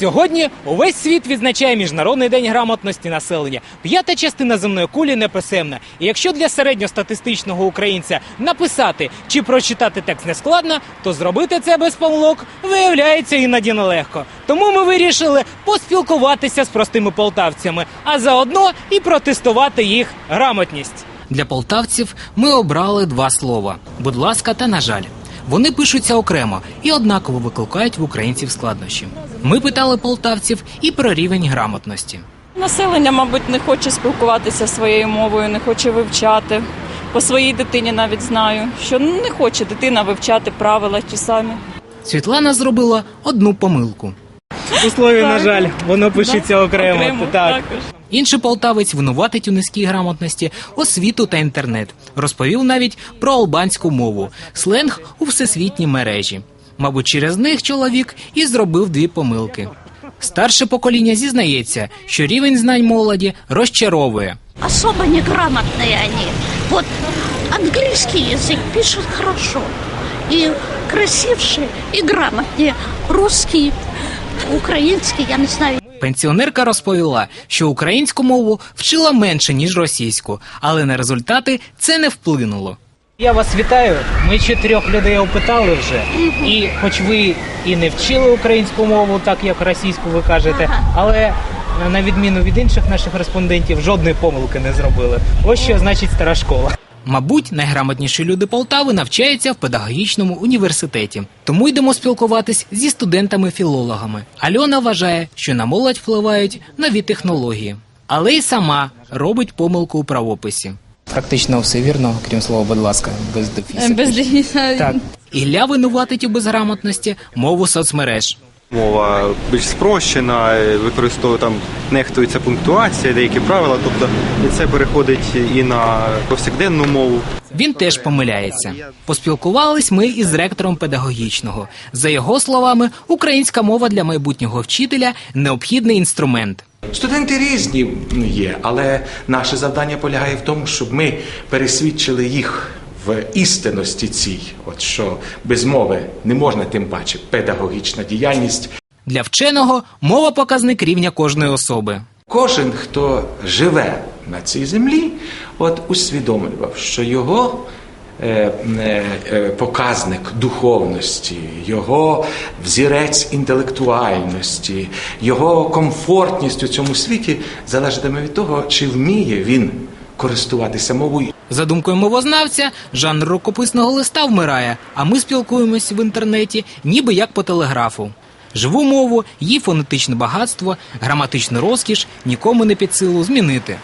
Сьогодні увесь світ відзначає Міжнародний день грамотності населення. П'ята частина земної кулі неписемна. І якщо для середньостатистичного українця написати чи прочитати текст не складно, то зробити це без помилок виявляється іноді нелегко. Тому ми вирішили поспілкуватися з простими полтавцями, а заодно і протестувати їх грамотність. Для полтавців ми обрали два слова: будь ласка, та на жаль. Вони пишуться окремо і однаково викликають в українців складнощі. Ми питали полтавців і про рівень грамотності. Населення, мабуть, не хоче спілкуватися своєю мовою, не хоче вивчати. По своїй дитині навіть знаю, що не хоче дитина вивчати правила ті самі. Світлана зробила одну помилку. У слові, на жаль, воно пишеться окремо. Окремо, так. також. Інший полтавець винуватить у низькій грамотності освіту та інтернет. Розповів навіть про албанську мову, сленг у всесвітній мережі. Мабуть, через них чоловік і зробив дві помилки. Старше покоління зізнається, що рівень знань молоді розчаровує. особо неграмотные они. Вот английский язык пишут хорошо. И красивше, и грамотнее. Русский, украинский, я не знаю. Пенсіонерка розповіла, що українську мову вчила менше ніж російську, але на результати це не вплинуло. Я вас вітаю. Ми чотирьох людей опитали вже, і хоч ви і не вчили українську мову, так як російську ви кажете, але на відміну від інших наших респондентів жодної помилки не зробили. Ось що значить стара школа. Мабуть, найграмотніші люди Полтави навчаються в педагогічному університеті. Тому йдемо спілкуватись зі студентами-філологами. Альона вважає, що на молодь впливають нові технології, але й сама робить помилку у правописі. Практично все вірно, крім слова, будь ласка, без дефісу. Без дефіса. Так. Ілля винуватить у безграмотності мову соцмереж. Мова більш спрощена, використовує там нехтується пунктуація, деякі правила. Тобто і це переходить і на повсякденну мову. Він теж помиляється. Поспілкувались ми із ректором педагогічного. За його словами, українська мова для майбутнього вчителя необхідний інструмент. Студенти різні є, але наше завдання полягає в тому, щоб ми пересвідчили їх в істинності цій, от що без мови не можна, тим паче педагогічна діяльність. Для вченого мова показник рівня кожної особи. Кожен, хто живе на цій землі, от усвідомлював, що його е, е, е, показник духовності, його взірець інтелектуальності, його комфортність у цьому світі залежатиме від того, чи вміє він користуватися мовою За думкою мовознавця, жанр рукописного листа вмирає, а ми спілкуємось в інтернеті, ніби як по телеграфу. Живу мову, її фонетичне багатство, граматичну розкіш нікому не під силу змінити.